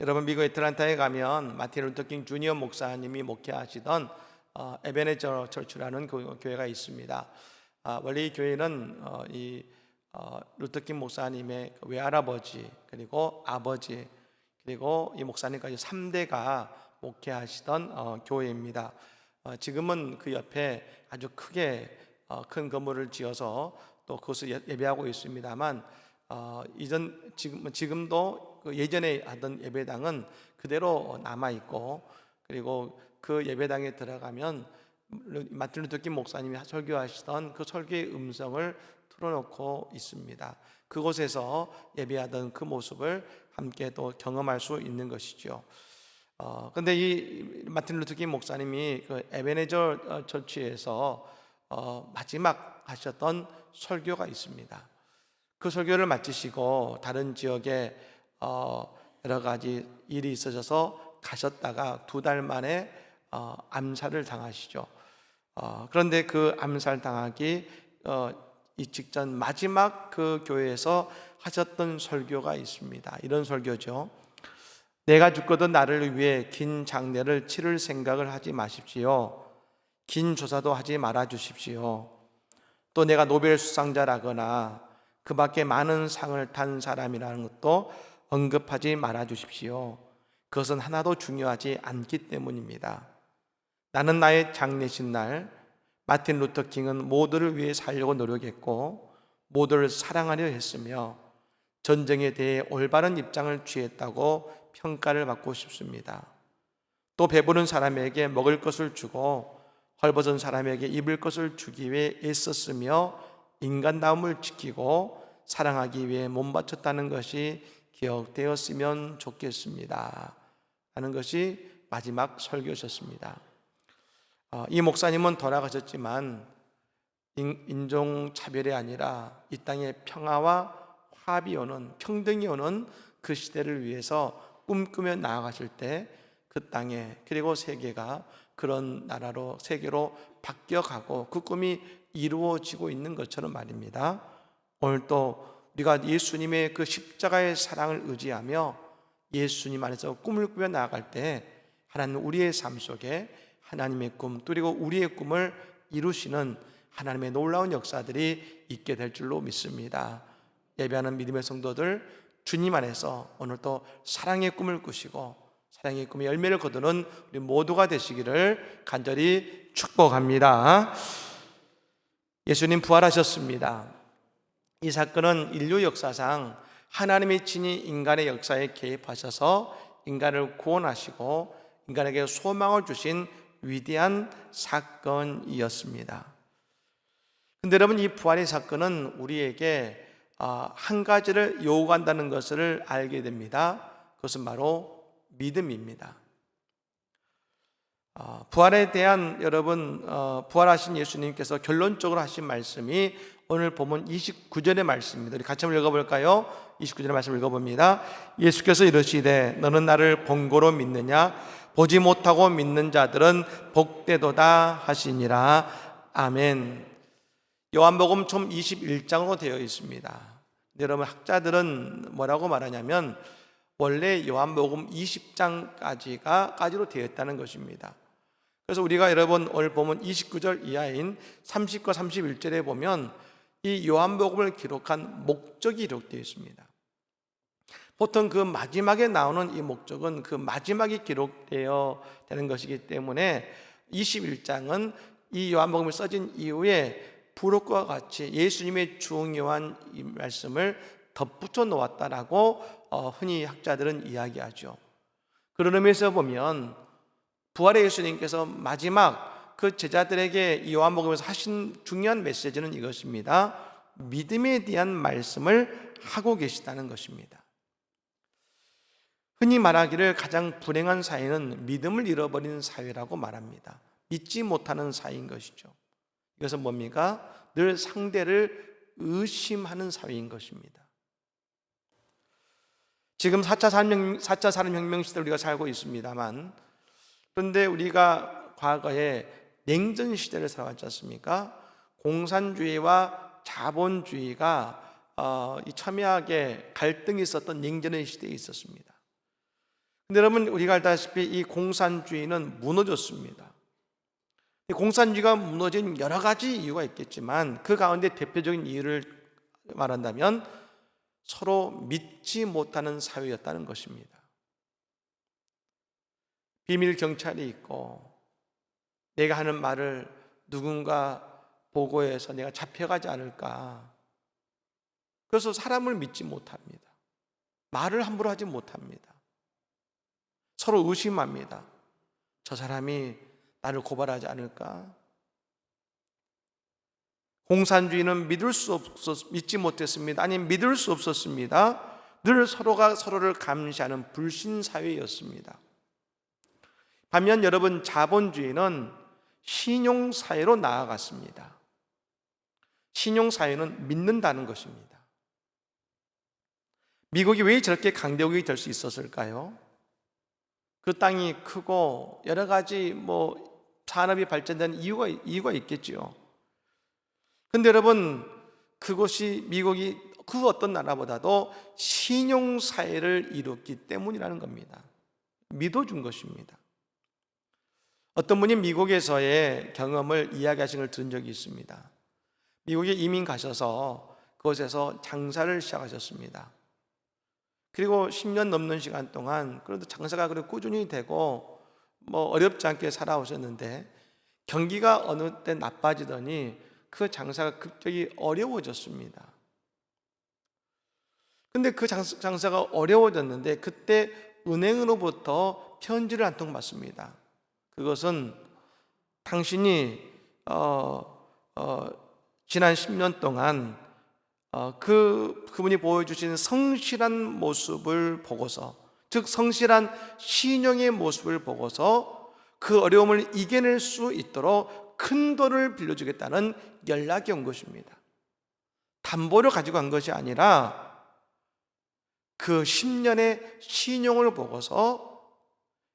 여러분 미국 애틀란타에 가면 마틴 루터킹 주니어 목사님이 목회하시던 어, 에베네저 철출하는 그 교회가 있습니다. 아, 원래 이 교회는 어, 이 어, 루터킹 목사님의 그 외할아버지 그리고 아버지 그리고 이 목사님까지 3대가 목회하시던 어, 교회입니다. 어, 지금은 그 옆에 아주 크게 어, 큰 건물을 지어서 또 그것을 예- 예배하고 있습니다만 어, 이전 지금 지금도 그 예전에 하던 예배당은 그대로 남아 있고 그리고 그 예배당에 들어가면 마틴 루터킹 목사님이 설교하시던 그 설교의 음성을 틀어놓고 있습니다. 그곳에서 예배하던 그 모습을 함께 또 경험할 수 있는 것이죠. 어, 근데 이 마틴 루터킹 목사님이 그 에베네저 어, 처치에서 어, 마지막 하셨던 설교가 있습니다. 그 설교를 마치시고 다른 지역에 어, 여러 가지 일이 있어져서 가셨다가 두 달 만에 어, 암살을 당하시죠. 어, 그런데 그 암살 당하기 어, 이 직전 마지막 그 교회에서 하셨던 설교가 있습니다. 이런 설교죠. 내가 죽거든 나를 위해 긴 장례를 치를 생각을 하지 마십시오. 긴 조사도 하지 말아 주십시오. 또 내가 노벨 수상자라거나 그 밖에 많은 상을 탄 사람이라는 것도 언급하지 말아 주십시오. 그것은 하나도 중요하지 않기 때문입니다. 나는 나의 장례식 날 마틴 루터 킹은 모두를 위해 살려고 노력했고 모두를 사랑하려 했으며 전쟁에 대해 올바른 입장을 취했다고 평가를 받고 싶습니다. 또 배부른 사람에게 먹을 것을 주고 헐벗은 사람에게 입을 것을 주기 위해 애썼으며 인간다움을 지키고 사랑하기 위해 몸 바쳤다는 것이 기억되었으면 좋겠습니다. 하는 것이 마지막 설교셨습니다. 어, 이 목사님은 돌아가셨지만 인- 인종차별이 아니라 이 땅의 평화와 화합이 오는 평등이 오는 그 시대를 위해서 꿈꾸며 나아가실 때 그 땅에 그리고 세계가 그런 나라로 세계로 바뀌어가고 그 꿈이 이루어지고 있는 것처럼 말입니다. 오늘 또 우리가 예수님의 그 십자가의 사랑을 의지하며 예수님 안에서 꿈을 꾸며 나아갈 때 하나님 우리의 삶 속에 하나님의 꿈 그리고 우리의 꿈을 이루시는 하나님의 놀라운 역사들이 있게 될 줄로 믿습니다. 예배하는 믿음의 성도들 주님 안에서 오늘 또 사랑의 꿈을 꾸시고 사랑의 꿈의 열매를 거두는 우리 모두가 되시기를 간절히 축복합니다. 예수님 부활하셨습니다. 이 사건은 인류 역사상 하나님의 친히 인간의 역사에 개입하셔서 인간을 구원하시고 인간에게 소망을 주신 위대한 사건이었습니다. 근데 여러분 이 부활의 사건은 우리에게 아, 한 가지를 요구한다는 것을 알게 됩니다. 그것은 바로 믿음입니다. 아, 부활에 대한 여러분 어, 부활하신 예수님께서 결론적으로 하신 말씀이 오늘 보면 29절의 말씀입니다. 우리 같이 한번 읽어볼까요? 29절의 말씀 읽어봅니다. 예수께서 이르시되 너는 나를 본고로 믿느냐 보지 못하고 믿는 자들은 복되도다 하시니라 아멘. 요한복음 총 21장으로 되어 있습니다. 여러분 학자들은 뭐라고 말하냐면 원래 요한복음 20장까지가 까지로 되어 있다는 것입니다. 그래서 우리가 여러분 오늘 보면 29절 이하인 30과 31절에 보면 이 요한복음을 기록한 목적이 기록되어 있습니다. 보통 그 마지막에 나오는 이 목적은 그 마지막에 기록되어 되는 것이기 때문에 21장은 이 요한복음이 써진 이후에 부록과 같이 예수님의 중요한 이 말씀을 덧붙여 놓았다라고 어, 흔히 학자들은 이야기하죠. 그런 의미에서 보면 부활의 예수님께서 마지막 그 제자들에게 이 요한복음에서 하신 중요한 메시지는 이것입니다. 믿음에 대한 말씀을 하고 계시다는 것입니다. 흔히 말하기를 가장 불행한 사회는 믿음을 잃어버리는 사회라고 말합니다. 믿지 못하는 사회인 것이죠. 이것은 뭡니까? 늘 상대를 의심하는 사회인 것입니다. 지금 4차 산명, 4차 산업혁명 시대 우리가 살고 있습니다만 그런데 우리가 과거에 냉전 시대를 살아왔지 않습니까? 공산주의와 자본주의가 어, 이 첨예하게 갈등이 있었던 냉전의 시대에 있었습니다. 근데 여러분 우리가 알다시피 이 공산주의는 무너졌습니다. 이 공산주의가 무너진 여러 가지 이유가 있겠지만 그 가운데 대표적인 이유를 말한다면 서로 믿지 못하는 사회였다는 것입니다. 비밀 경찰이 있고 내가 하는 말을 누군가 보고해서 내가 잡혀가지 않을까. 그래서 사람을 믿지 못합니다. 말을 함부로 하지 못합니다. 서로 의심합니다. 저 사람이 나를 고발하지 않을까? 공산주의는 믿을 수 없었, 믿지 못했습니다. 아니, 믿을 수 없었습니다. 늘 서로가 서로를 감시하는 불신 사회였습니다. 반면 여러분, 자본주의는 신용사회로 나아갔습니다. 신용사회는 믿는다는 것입니다. 미국이 왜 저렇게 강대국이 될 수 있었을까요? 그 땅이 크고 여러 가지 뭐 산업이 발전된 이유가 이유가 있겠지요. 근데 여러분 그것이 미국이 그 어떤 나라보다도 신용 사회를 이뤘기 때문이라는 겁니다. 믿어준 것입니다. 어떤 분이 미국에서의 경험을 이야기하신 걸 들은 적이 있습니다. 미국에 이민 가셔서 그곳에서 장사를 시작하셨습니다. 그리고 10년 넘는 시간 동안 그래도 장사가 그래 꾸준히 되고 뭐 어렵지 않게 살아오셨는데 경기가 어느 때 나빠지더니 그 장사가 급격히 어려워졌습니다. 근데 그 장사가 어려워졌는데 그때 은행으로부터 편지를 한 통 받습니다. 그것은 당신이 어, 어, 지난 10년 동안 어, 그 그분이 보여주신 성실한 모습을 보고서 즉 성실한 신용의 모습을 보고서 그 어려움을 이겨낼 수 있도록 큰 돈을 빌려주겠다는 연락이 온 것입니다. 담보를 가지고 간 것이 아니라 그 10년의 신용을 보고서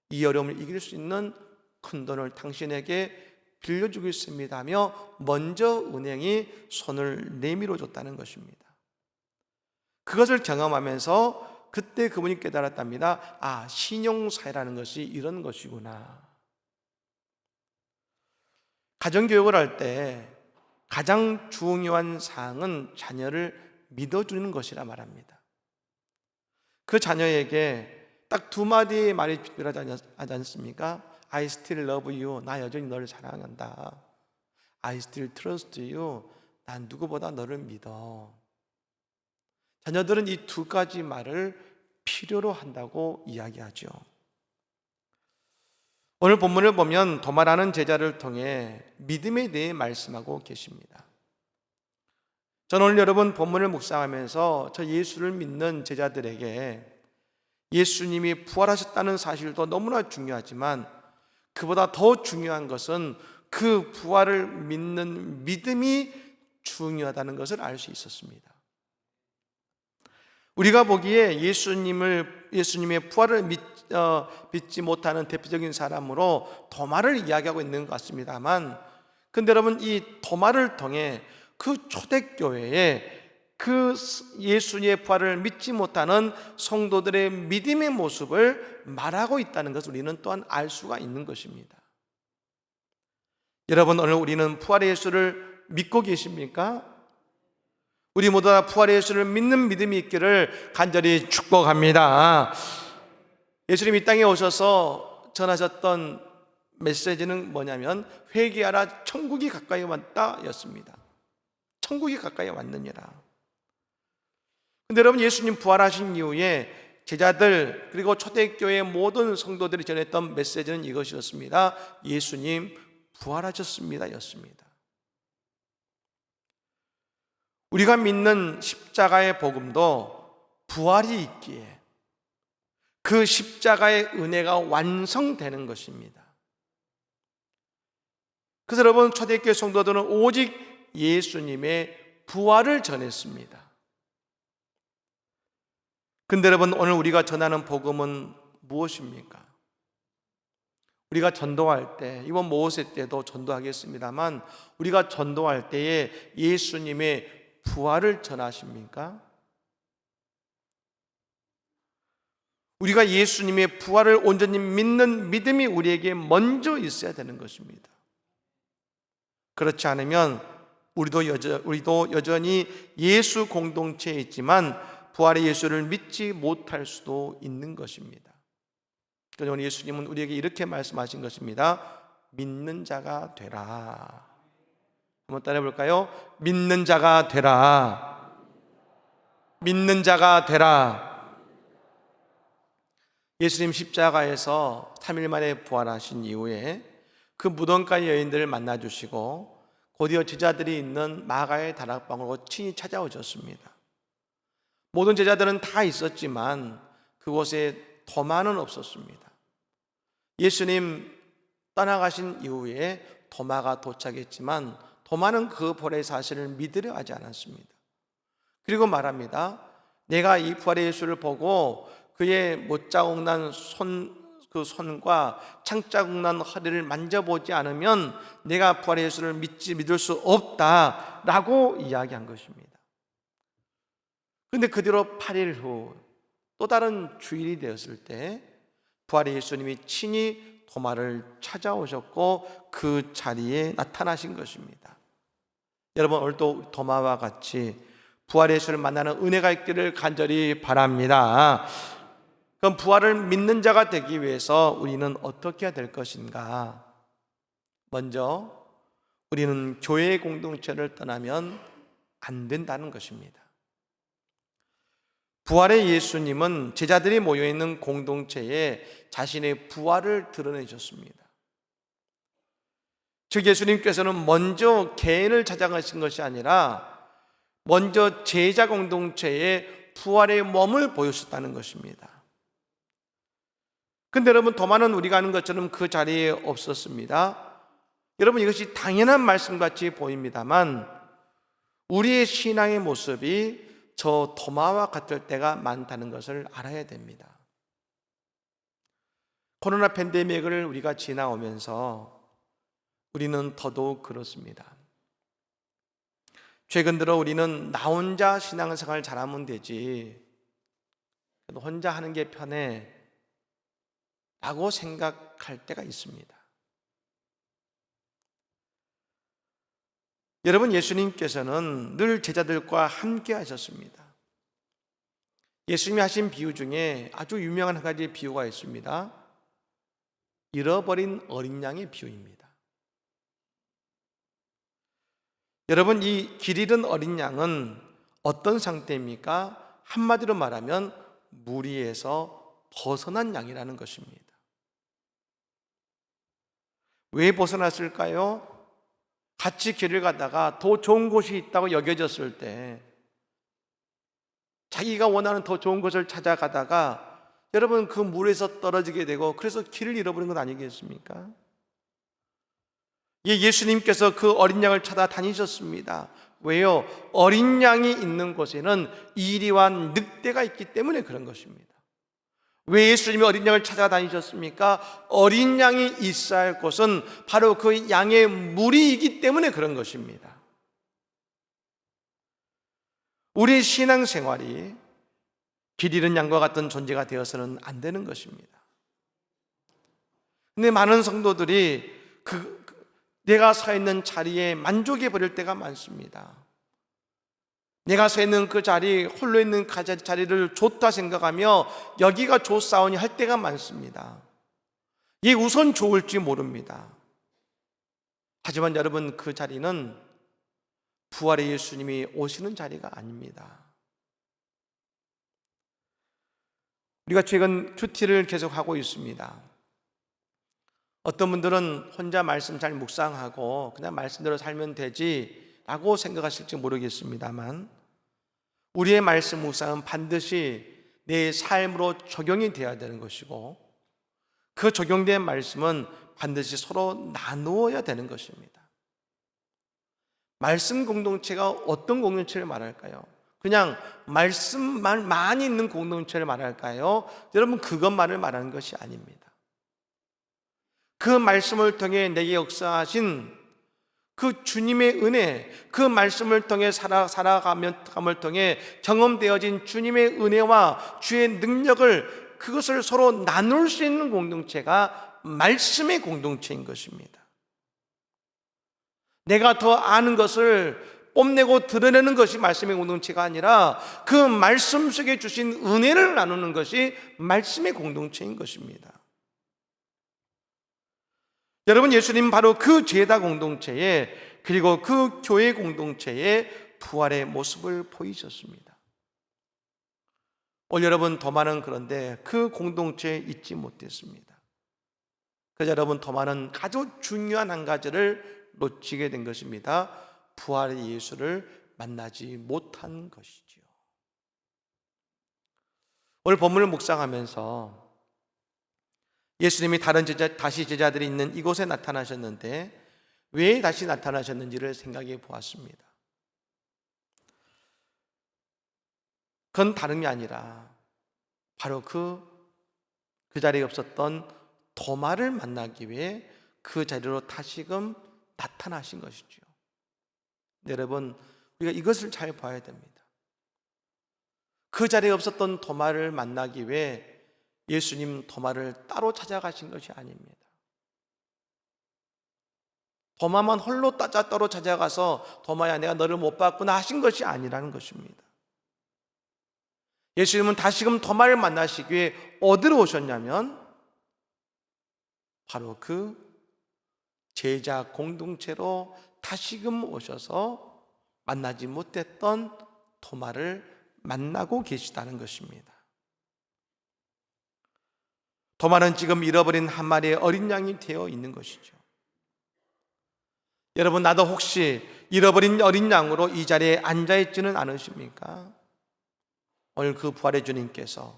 이 어려움을 이길 수 있는 큰 돈을 당신에게 빌려주겠습니다 며 먼저 은행이 손을 내밀어 줬다는 것입니다. 그것을 경험하면서 그때 그분이 깨달았답니다. 아, 신용사회라는 것이 이런 것이구나. 가정교육을 할 때 가장 중요한 사항은 자녀를 믿어주는 것이라 말합니다. 그 자녀에게 딱 두 마디의 말이 필요하지 않습니까? I still love you. 나 여전히 너를 사랑한다. I still trust you. 난 누구보다 너를 믿어. 자녀들은 이 두 가지 말을 필요로 한다고 이야기하죠. 오늘 본문을 보면 도말하는 제자를 통해 믿음에 대해 말씀하고 계십니다. 저는 오늘 여러분 본문을 묵상하면서 저 예수를 믿는 제자들에게 예수님이 부활하셨다는 사실도 너무나 중요하지만 그보다 더 중요한 것은 그 부활을 믿는 믿음이 중요하다는 것을 알 수 있었습니다. 우리가 보기에 예수님을 예수님의 부활을 믿, 어, 믿지 못하는 대표적인 사람으로 도마를 이야기하고 있는 것 같습니다만, 근데 여러분 이 도마를 통해 그 초대교회에 그 예수님의 부활을 믿지 못하는 성도들의 믿음의 모습을 말하고 있다는 것을 우리는 또한 알 수가 있는 것입니다. 여러분 오늘 우리는 부활의 예수를 믿고 계십니까? 우리 모두 다 부활의 예수를 믿는 믿음이 있기를 간절히 축복합니다. 예수님 이 땅에 오셔서 전하셨던 메시지는 뭐냐면 회개하라 천국이 가까이 왔다였습니다. 천국이 가까이 왔느니라. 근데 여러분 예수님 부활하신 이후에 제자들 그리고 초대교회 모든 성도들이 전했던 메시지는 이것이었습니다. 예수님 부활하셨습니다. 였습니다. 우리가 믿는 십자가의 복음도 부활이 있기에 그 십자가의 은혜가 완성되는 것입니다. 그래서 여러분 초대교회 성도들은 오직 예수님의 부활을 전했습니다. 근데 여러분 오늘 우리가 전하는 복음은 무엇입니까? 우리가 전도할 때 이번 모세 때도 전도하겠습니다만 우리가 전도할 때에 예수님의 부활을 전하십니까? 우리가 예수님의 부활을 온전히 믿는 믿음이 우리에게 먼저 있어야 되는 것입니다. 그렇지 않으면 우리도 여전, 우리도 여전히 예수 공동체에 있지만 부활의 예수를 믿지 못할 수도 있는 것입니다. 그래서 오늘 예수님은 우리에게 이렇게 말씀하신 것입니다. 믿는 자가 되라. 한번 따라해 볼까요? 믿는 자가 되라. 믿는 자가 되라. 예수님 십자가에서 3일 만에 부활하신 이후에 그 무덤가의 여인들을 만나 주시고 곧이어 제자들이 있는 마가의 다락방으로 친히 찾아오셨습니다. 모든 제자들은 다 있었지만 그곳에 도마는 없었습니다. 예수님 떠나가신 이후에 도마가 도착했지만 도마는 그 볼의 사실을 믿으려 하지 않았습니다. 그리고 말합니다. 내가 이 부활의 예수를 보고 그의 못자국 난 손 그 손과 창자국 난 허리를 만져보지 않으면 내가 부활의 예수를 믿지 믿을 수 없다라고 이야기한 것입니다. 그런데 그 뒤로 8일 후 또 다른 주일이 되었을 때 부활의 예수님이 친히 도마를 찾아오셨고 그 자리에 나타나신 것입니다. 여러분 오늘도 도마와 같이 부활의 예수를 만나는 은혜가 있기를 간절히 바랍니다. 그럼 부활을 믿는 자가 되기 위해서 우리는 어떻게 해야 될 것인가? 먼저 우리는 교회 공동체를 떠나면 안 된다는 것입니다. 부활의 예수님은 제자들이 모여 있는 공동체에 자신의 부활을 드러내셨습니다. 즉 예수님께서는 먼저 개인을 찾아가신 것이 아니라 먼저 제자 공동체에 부활의 몸을 보여주셨다는 것입니다. 근데 여러분 도마는 우리가 아는 것처럼 그 자리에 없었습니다. 여러분 이것이 당연한 말씀같이 보입니다만 우리의 신앙의 모습이 저 도마와 같을 때가 많다는 것을 알아야 됩니다. 코로나 팬데믹을 우리가 지나오면서 우리는 더더욱 그렇습니다. 최근 들어 우리는 나 혼자 신앙생활 잘하면 되지. 혼자 하는 게 편해. 라고 생각할 때가 있습니다. 여러분, 예수님께서는 늘 제자들과 함께 하셨습니다. 예수님이 하신 비유 중에 아주 유명한 한 가지 비유가 있습니다. 잃어버린 어린 양의 비유입니다. 여러분, 이 길 잃은 어린 양은 어떤 상태입니까? 한마디로 말하면 무리에서 벗어난 양이라는 것입니다. 왜 벗어났을까요? 같이 길을 가다가 더 좋은 곳이 있다고 여겨졌을 때 자기가 원하는 더 좋은 곳을 찾아가다가 여러분 그 물에서 떨어지게 되고 그래서 길을 잃어버린 것 아니겠습니까? 예, 예수님께서 그 어린 양을 찾아다니셨습니다. 왜요? 어린 양이 있는 곳에는 이리와 늑대가 있기 때문에 그런 것입니다. 왜 예수님이 어린 양을 찾아다니셨습니까? 어린 양이 있어야 할 곳은 바로 그 양의 무리이기 때문에 그런 것입니다. 우리 신앙 생활이 길 잃은 양과 같은 존재가 되어서는 안 되는 것입니다. 근데 많은 성도들이 그 내가 서 있는 자리에 만족해 버릴 때가 많습니다. 내가 서 있는 그 자리, 홀로 있는 그 자리를 좋다 생각하며 여기가 좋사오니 할 때가 많습니다. 이 우선 좋을지 모릅니다. 하지만 여러분 그 자리는 부활의 예수님이 오시는 자리가 아닙니다. 우리가 최근 큐티를 계속하고 있습니다. 어떤 분들은 혼자 말씀 잘 묵상하고 그냥 말씀대로 살면 되지라고 생각하실지 모르겠습니다만 우리의 말씀 묵상은 반드시 내 삶으로 적용이 되어야 되는 것이고 그 적용된 말씀은 반드시 서로 나누어야 되는 것입니다. 말씀 공동체가 어떤 공동체를 말할까요? 그냥 말씀만 많이 있는 공동체를 말할까요? 여러분 그것만을 말하는 것이 아닙니다. 그 말씀을 통해 내게 역사하신 그 주님의 은혜, 그 말씀을 통해 살아, 살아감을 통해 경험되어진 주님의 은혜와 주의 능력을 그것을 서로 나눌 수 있는 공동체가 말씀의 공동체인 것입니다. 내가 더 아는 것을 뽐내고 드러내는 것이 말씀의 공동체가 아니라 그 말씀 속에 주신 은혜를 나누는 것이 말씀의 공동체인 것입니다. 여러분 예수님 바로 그 제다 공동체에 그리고 그 교회 공동체에 부활의 모습을 보이셨습니다. 오늘 여러분 도마는 그런데 그 공동체에 있지 못했습니다. 그래서 여러분 도마는 아주 중요한 한 가지를 놓치게 된 것입니다. 부활의 예수를 만나지 못한 것이지요. 오늘 본문을 묵상하면서 예수님이 다른 제자, 다시 제자들이 있는 이곳에 나타나셨는데 왜 다시 나타나셨는지를 생각해 보았습니다. 그건 다른 게 아니라 바로 그, 그 자리에 없었던 도마를 만나기 위해 그 자리로 다시금 나타나신 것이죠. 여러분, 우리가 이것을 잘 봐야 됩니다. 그 자리에 없었던 도마를 만나기 위해 예수님 도마를 따로 찾아가신 것이 아닙니다. 도마만 홀로 따자 따로 찾아가서 도마야 내가 너를 못 봤구나 하신 것이 아니라는 것입니다. 예수님은 다시금 도마를 만나시기 위해 어디로 오셨냐면 바로 그 제자 공동체로 다시금 오셔서 만나지 못했던 도마를 만나고 계시다는 것입니다. 도마는 지금 잃어버린 한 마리의 어린 양이 되어 있는 것이죠. 여러분, 나도 혹시 잃어버린 어린 양으로 이 자리에 앉아있지는 않으십니까? 오늘 그 부활의 주님께서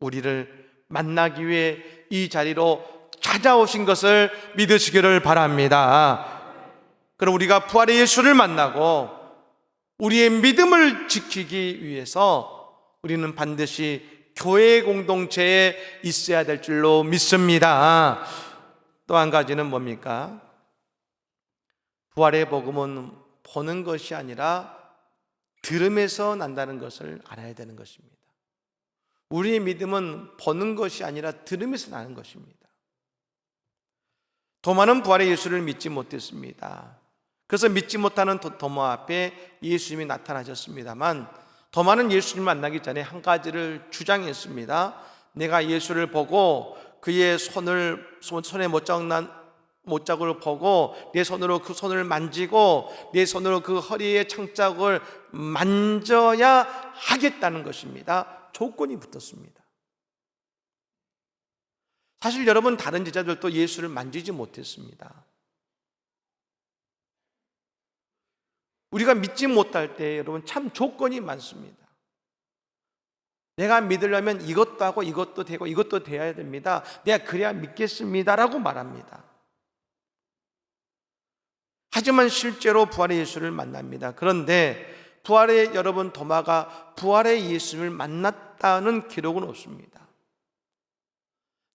우리를 만나기 위해 이 자리로 찾아오신 것을 믿으시기를 바랍니다. 그럼 우리가 부활의 예수를 만나고 우리의 믿음을 지키기 위해서 우리는 반드시 교회 공동체에 있어야 될 줄로 믿습니다. 또 한 가지는 뭡니까? 부활의 복음은 보는 것이 아니라 들음에서 난다는 것을 알아야 되는 것입니다. 우리의 믿음은 보는 것이 아니라 들음에서 나는 것입니다. 도마는 부활의 예수를 믿지 못했습니다. 그래서 믿지 못하는 도마 앞에 예수님이 나타나셨습니다만 도마는 예수님 만나기 전에 한 가지를 주장했습니다. 내가 예수를 보고 그의 손을 손에 못장난 못자국을 보고 내 손으로 그 손을 만지고 내 손으로 그 허리의 창자국을 만져야 하겠다는 것입니다. 조건이 붙었습니다. 사실 여러분 다른 제자들도 예수를 만지지 못했습니다. 우리가 믿지 못할 때 여러분 참 조건이 많습니다. 내가 믿으려면 이것도 하고 이것도 되고 이것도 돼야 됩니다. 내가 그래야 믿겠습니다라고 말합니다. 하지만 실제로 부활의 예수를 만납니다. 그런데 부활의 여러분 도마가 부활의 예수를 만났다는 기록은 없습니다.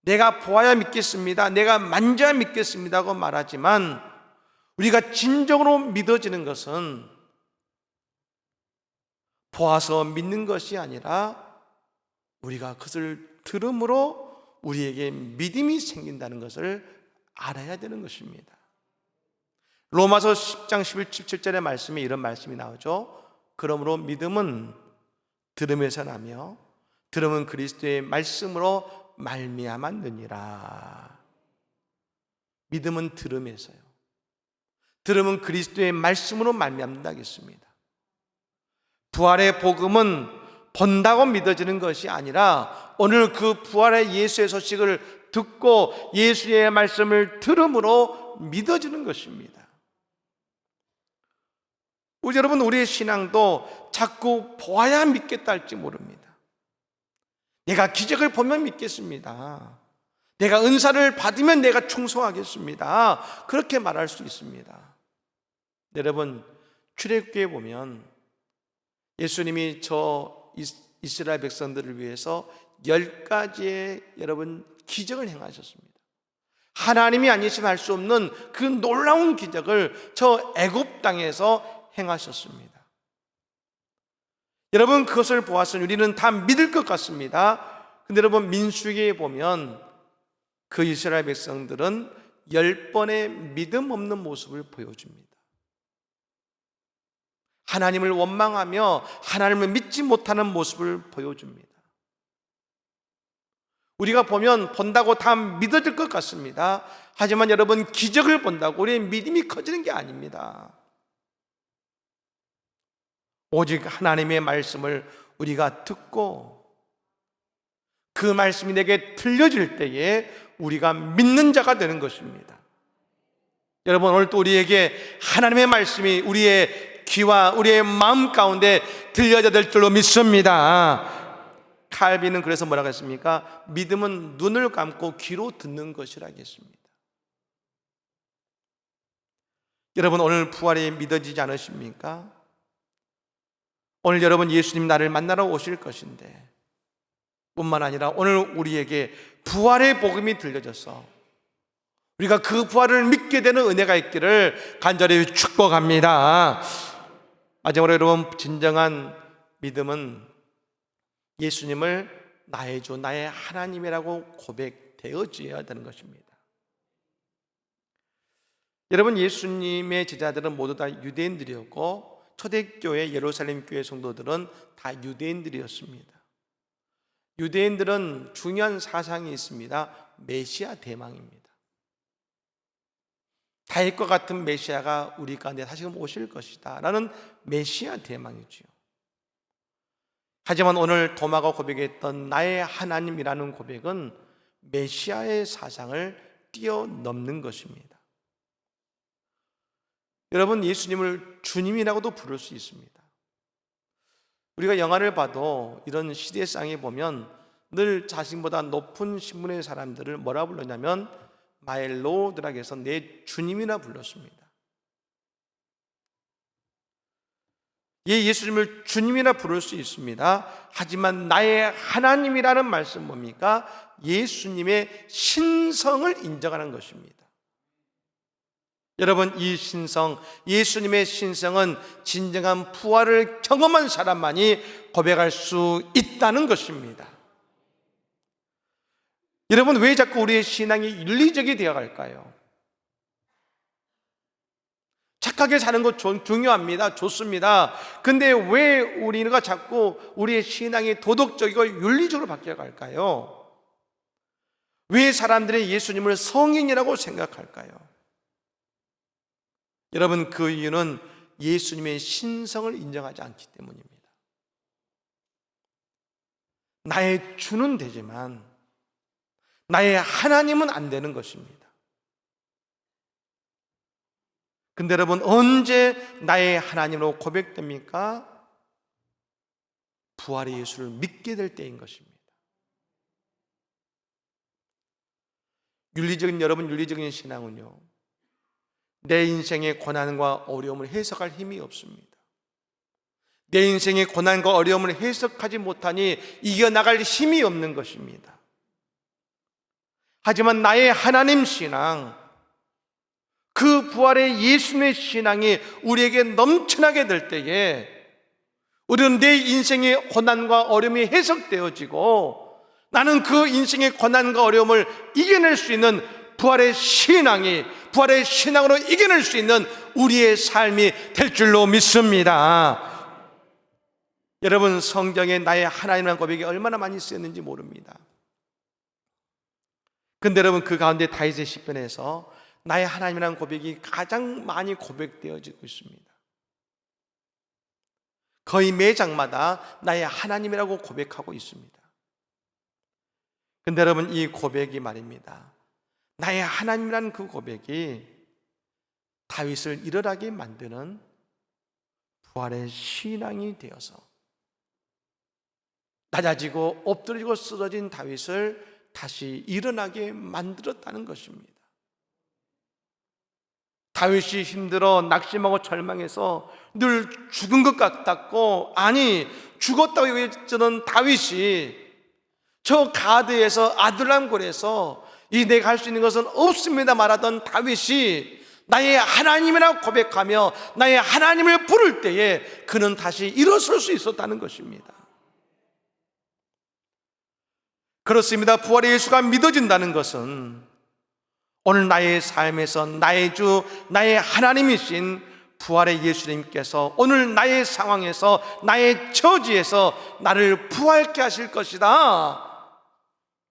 내가 보아야 믿겠습니다. 내가 만져야 믿겠습니다고 말하지만 우리가 진정으로 믿어지는 것은 보아서 믿는 것이 아니라 우리가 그것을 들음으로 우리에게 믿음이 생긴다는 것을 알아야 되는 것입니다. 로마서 10장 11, 17절의 말씀에 이런 말씀이 나오죠. 그러므로 믿음은 들음에서 나며 들음은 그리스도의 말씀으로 말미암아 느니라. 믿음은 들음에서요. 들음은 그리스도의 말씀으로 말미암는다겠습니다. 부활의 복음은 본다고 믿어지는 것이 아니라 오늘 그 부활의 예수의 소식을 듣고 예수의 말씀을 들음으로 믿어지는 것입니다. 우리 여러분 우리의 신앙도 자꾸 보아야 믿겠다 할지 모릅니다. 내가 기적을 보면 믿겠습니다. 내가 은사를 받으면 내가 충성하겠습니다. 그렇게 말할 수 있습니다. 여러분 출애굽기에 보면 예수님이 저 이스라엘 백성들을 위해서 열 가지의 여러분 기적을 행하셨습니다. 하나님이 아니시면 할 수 없는 그 놀라운 기적을 저 애굽 땅에서 행하셨습니다. 여러분 그것을 보았으니 우리는 다 믿을 것 같습니다. 근데 여러분 민수기에 보면 그 이스라엘 백성들은 열 번의 믿음 없는 모습을 보여줍니다. 하나님을 원망하며 하나님을 믿지 못하는 모습을 보여줍니다. 우리가 보면 본다고 다 믿어질 것 같습니다. 하지만 여러분 기적을 본다고 우리의 믿음이 커지는 게 아닙니다. 오직 하나님의 말씀을 우리가 듣고 그 말씀이 내게 들려질 때에 우리가 믿는 자가 되는 것입니다. 여러분 오늘 또 우리에게 하나님의 말씀이 우리의 귀와 우리의 마음 가운데 들려야 될 줄로 믿습니다. 칼빈은 그래서 뭐라고 했습니까? 믿음은 눈을 감고 귀로 듣는 것이라고 했습니다. 여러분 오늘 부활이 믿어지지 않으십니까? 오늘 여러분 예수님 나를 만나러 오실 것인데 뿐만 아니라 오늘 우리에게 부활의 복음이 들려져서 우리가 그 부활을 믿게 되는 은혜가 있기를 간절히 축복합니다. 마지막으로 여러분 진정한 믿음은 예수님을 나의 주, 나의 하나님이라고 고백되어져야 되는 것입니다. 여러분 예수님의 제자들은 모두 다 유대인들이었고 초대교회 예루살렘 교회 성도들은 다 유대인들이었습니다. 유대인들은 중요한 사상이 있습니다. 메시아 대망입니다. 다윗과 같은 메시아가 우리 가운데 다시금 오실 것이다. 라는 메시아 대망이지요. 하지만 오늘 도마가 고백했던 나의 하나님이라는 고백은 메시아의 사상을 뛰어넘는 것입니다. 여러분, 예수님을 주님이라고도 부를 수 있습니다. 우리가 영화를 봐도 이런 시대상에 보면 늘 자신보다 높은 신분의 사람들을 뭐라 불렀냐면 마일로드락에서 내 주님이나 불렀습니다. 예, 예수님을 주님이라 부를 수 있습니다. 하지만 나의 하나님이라는 말씀 뭡니까? 예수님의 신성을 인정하는 것입니다. 여러분, 이 신성, 예수님의 신성은 진정한 부활을 경험한 사람만이 고백할 수 있다는 것입니다. 여러분, 왜 자꾸 우리의 신앙이 윤리적이 되어 갈까요? 착하게 사는 것 중요합니다. 좋습니다. 근데 왜 우리가 자꾸 우리의 신앙이 도덕적이고 윤리적으로 바뀌어 갈까요? 왜 사람들이 예수님을 성인이라고 생각할까요? 여러분, 그 이유는 예수님의 신성을 인정하지 않기 때문입니다. 나의 주는 되지만 나의 하나님은 안 되는 것입니다. 근데 여러분, 언제 나의 하나님으로 고백됩니까? 부활의 예수를 믿게 될 때인 것입니다. 윤리적인, 여러분, 윤리적인 신앙은요, 내 인생의 고난과 어려움을 해석할 힘이 없습니다. 내 인생의 고난과 어려움을 해석하지 못하니 이겨나갈 힘이 없는 것입니다. 하지만 나의 하나님 신앙, 그 부활의 예수님의 신앙이 우리에게 넘쳐나게 될 때에 우리는 내 인생의 고난과 어려움이 해석되어지고 나는 그 인생의 고난과 어려움을 이겨낼 수 있는 부활의 신앙이 부활의 신앙으로 이겨낼 수 있는 우리의 삶이 될 줄로 믿습니다. 여러분 성경에 나의 하나님이라는 고백이 얼마나 많이 쓰였는지 모릅니다. 근데 여러분 그 가운데 다윗의 시편에서 나의 하나님이라는 고백이 가장 많이 고백되어지고 있습니다. 거의 매 장마다 나의 하나님이라고 고백하고 있습니다. 근데 여러분 이 고백이 말입니다. 나의 하나님이라는 그 고백이 다윗을 일어나게 만드는 부활의 신앙이 되어서 낮아지고 엎드리고 쓰러진 다윗을 다시 일어나게 만들었다는 것입니다. 다윗이 힘들어 낙심하고 절망해서 늘 죽은 것 같았고 아니 죽었다고 얘기했던 다윗이 저 가드에서 아들람 골에서 이 내가 할 수 있는 것은 없습니다 말하던 다윗이 나의 하나님이라 고백하며 나의 하나님을 부를 때에 그는 다시 일어설 수 있었다는 것입니다. 그렇습니다. 부활의 예수가 믿어진다는 것은 오늘 나의 삶에서 나의 주, 나의 하나님이신 부활의 예수님께서 오늘 나의 상황에서 나의 처지에서 나를 부활케 하실 것이다.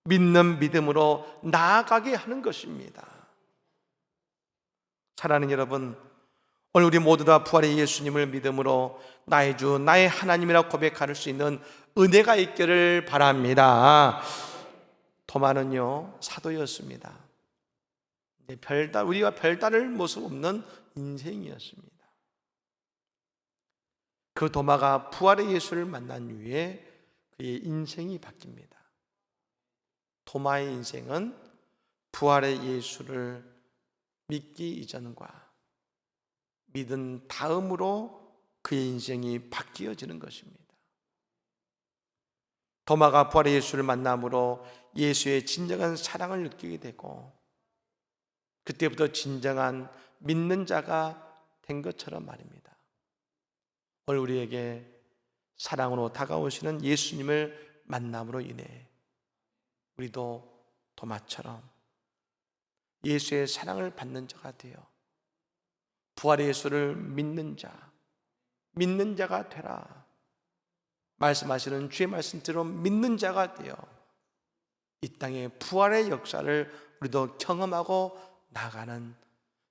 믿는 믿음으로 나아가게 하는 것입니다. 사랑하는 여러분, 오늘 우리 모두 다 부활의 예수님을 믿음으로 나의 주, 나의 하나님이라 고백할 수 있는 은혜가 있기를 바랍니다. 도마는요, 사도였습니다. 이제 별달, 우리가 별다를 모습 없는 인생이었습니다. 그 도마가 부활의 예수를 만난 후에 그의 인생이 바뀝니다. 도마의 인생은 부활의 예수를 믿기 이전과 믿은 다음으로 그의 인생이 바뀌어지는 것입니다. 도마가 부활의 예수를 만남으로 예수의 진정한 사랑을 느끼게 되고 그때부터 진정한 믿는 자가 된 것처럼 말입니다. 오늘 우리에게 사랑으로 다가오시는 예수님을 만남으로 인해 우리도 도마처럼 예수의 사랑을 받는 자가 되어 부활의 예수를 믿는 자, 믿는 자가 되라. 말씀하시는 주의 말씀대로 믿는 자가 되어 이 땅의 부활의 역사를 우리도 경험하고 나가는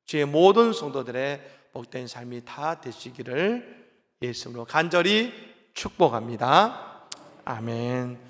주의 모든 성도들의 복된 삶이 다 되시기를 예수로 간절히 축복합니다. 아멘.